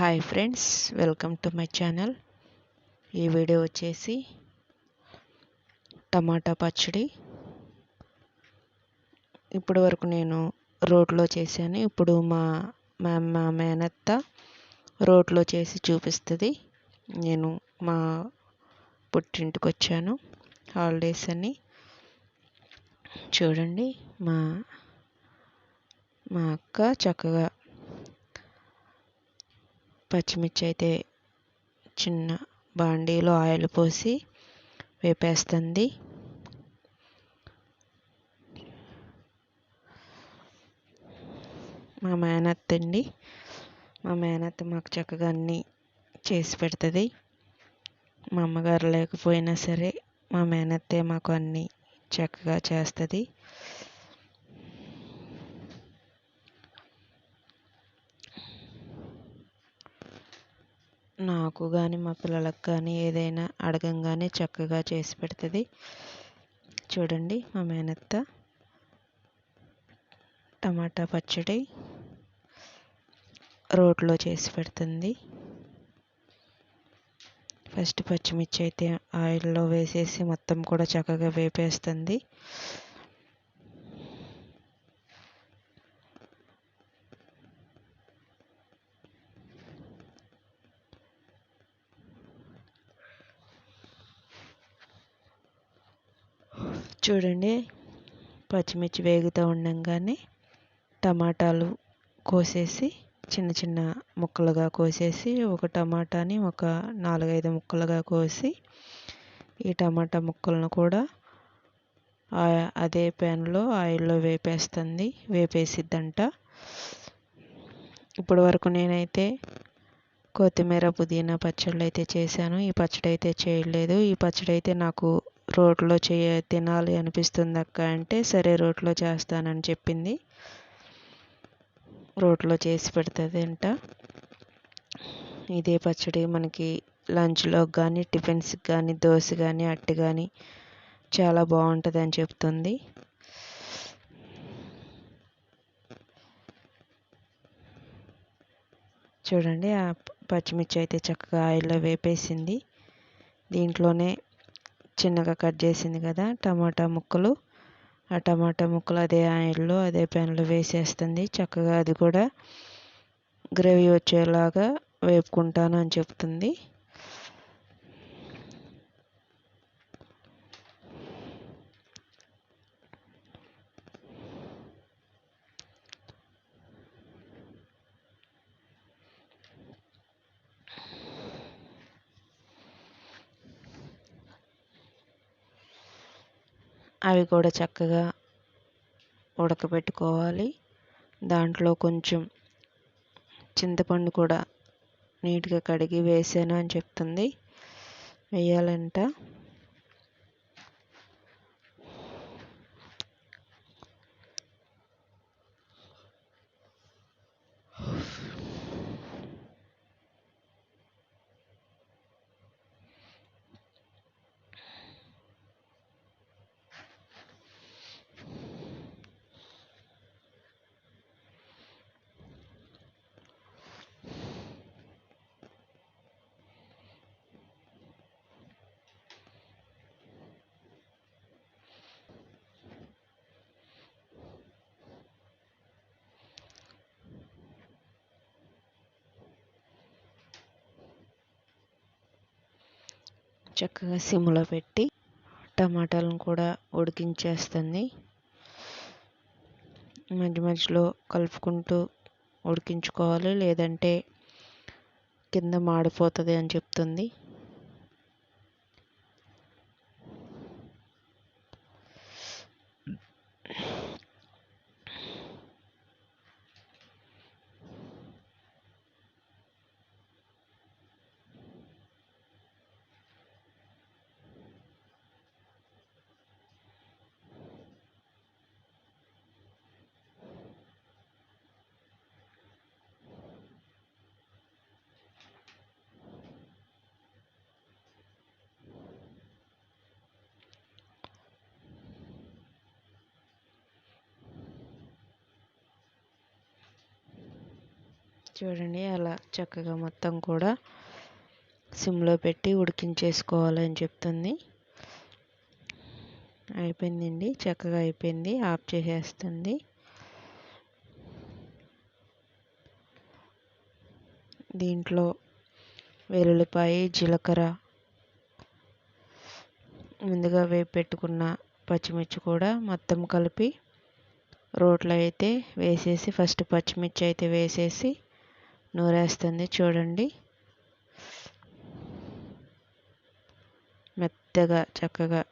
Hi friends welcome to my channel ఈ video వచ్చేసి టమాటా పచ్చడి. ఇప్పటి వరకు నేను రోట్లో చేశాను. ఇప్పుడు మా మా మా మేనత్త రోట్లో చేసి చూపిస్తుంది. నేను మా పుట్టింటికి వచ్చాను. హాలిడేస్ అని. చూడండి మా మా అక్క చక్కగా పచ్చిమిర్చి అయితే చిన్న బాండీలో ఆయిల్ పోసి వేపేస్తుంది. మా మేనత్త అండి మా మేనత్త మాకు చక్కగా అన్నీ చేసి పెడుతుంది. మా అమ్మగారు లేకపోయినా సరే మా మేనత్తే మాకు అన్నీ చక్కగా చేస్తుంది. నాకు కానీ మా పిల్లలకు కానీ ఏదైనా అడగంగానే చక్కగా చేసి పెడుతుంది. చూడండి మా మేనత్త. టమాటా పచ్చడి రోట్లో చేసి పెడుతుంది. ఫస్ట్ పచ్చిమిర్చి అయితే ఆయిల్లో వేసేసి మొత్తం కూడా చక్కగా వేపేస్తుంది. చూడండి. పచ్చిమిర్చి వేగుతూ ఉండంగానే టమాటాలు కోసేసి చిన్న చిన్న ముక్కలుగా కోసేసి ఒక టమాటాని ఒక నాలుగైదు ముక్కలుగా కోసి ఈ టమాటా ముక్కలను కూడా అదే ప్యాన్లో ఆయిల్లో వేపేస్తుంది. వేపేసిద్దంట. ఇప్పటి వరకు నేనైతే కొత్తిమీర పుదీనా పచ్చళ్ళు అయితే చేశాను. ఈ పచ్చడి అయితే చేయలేదు. ఈ పచ్చడి అయితే నాకు రోట్లో చేయ తినాలి అనిపిస్తుంది అక్క అంటే సరే రోట్లో చేస్తానని చెప్పింది. రోట్లో చేసి పెడుతుంది అంట. ఇదే పచ్చడి మనకి లంచ్లో కానీ టిఫిన్స్కి కానీ దోశ కానీ అట్టి కానీ చాలా బాగుంటుంది అని చెప్తుంది. చూడండి ఆ పచ్చిమిర్చి అయితే చక్కగా ఆయిల్లో వేపేసింది. దీంట్లోనే చిన్నగా కట్ చేసింది కదా టమాటా ముక్కలు. ఆ టమాటా ముక్కలు అదే ఆయిల్లో అదే పెన్లో వేసేస్తుంది. చక్కగా అది కూడా గ్రేవీ వచ్చేలాగా వేపుకుంటాను అని చెప్తుంది. అవి కూడా చక్కగా ఉడకబెట్టుకోవాలి. దాంట్లో కొంచెం చింతపండు కూడా నీట్గా కడిగి వేసాను అని చెప్తుంది. వేయాలంట. చక్కగా సిమ్లో పెట్టి టమాటాలను కూడా ఉడికించేస్తుంది. మధ్య మధ్యలో కలుపుకుంటూ ఉడికించుకోవాలి. లేదంటే కింద మాడిపోతుంది అని చెప్తుంది. చూడండి అలా చక్కగా మొత్తం కూడా సిమ్లో పెట్టి ఉడికించేసుకోవాలని చెప్తుంది. అయిపోయిందండి చక్కగా అయిపోయింది ఆఫ్ చేసేస్తుంది. దీంట్లో వెల్లుల్లిపాయ జీలకర్ర ముందుగా వేపు పెట్టుకున్న పచ్చిమిర్చి కూడా మొత్తం కలిపి రోట్లో అయితే వేసేసి ఫస్ట్ పచ్చిమిర్చి అయితే వేసేసి నూరేస్తుంది చూడండి. మెత్తగా చక్కగా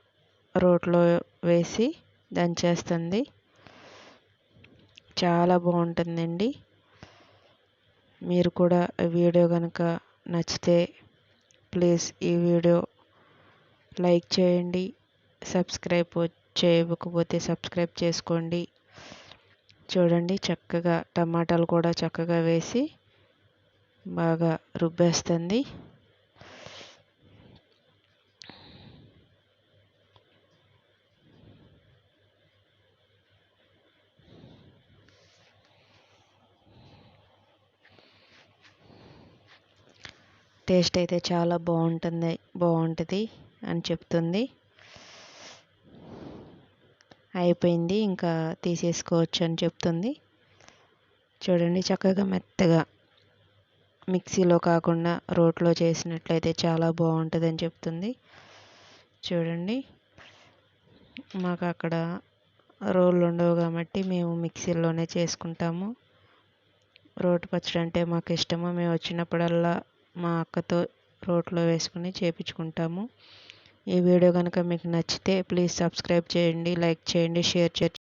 రోట్లో వేసి దంచేస్తుంది. చాలా బాగుంటుందండి. మీరు కూడా వీడియో కనుక నచ్చితే ప్లీజ్ ఈ వీడియో లైక్ చేయండి సబ్స్క్రైబ్ చేయకపోతే సబ్స్క్రైబ్ చేసుకోండి. చూడండి చక్కగా టమాటాలు కూడా చక్కగా వేసి బాగా రుబ్బేస్తుంది. టేస్ట్ అయితే చాలా బాగుంటుంది బాగుంటుంది అని చెప్తుంది. అయిపోయింది ఇంకా తీసేసుకోవచ్చు అని చెప్తుంది. చూడండి చక్కగా మెత్తగా. మిక్సీలో కాకుండా రోట్లో చేసినట్లయితే చాలా బాగుంటుందని చెప్తుంది. చూడండి. మాకు అక్కడ రోళ్ళు ఉండవు కాబట్టి మేము మిక్సీలోనే చేసుకుంటాము. రోటి పచ్చడి అంటే మాకు ఇష్టము. మేము వచ్చినప్పుడల్లా మా అక్కతో రోట్లో వేసుకుని చేపించుకుంటాము. ఈ వీడియో కనుక మీకు నచ్చితే ప్లీజ్ సబ్స్క్రైబ్ చేయండి లైక్ చేయండి షేర్ చేయండి.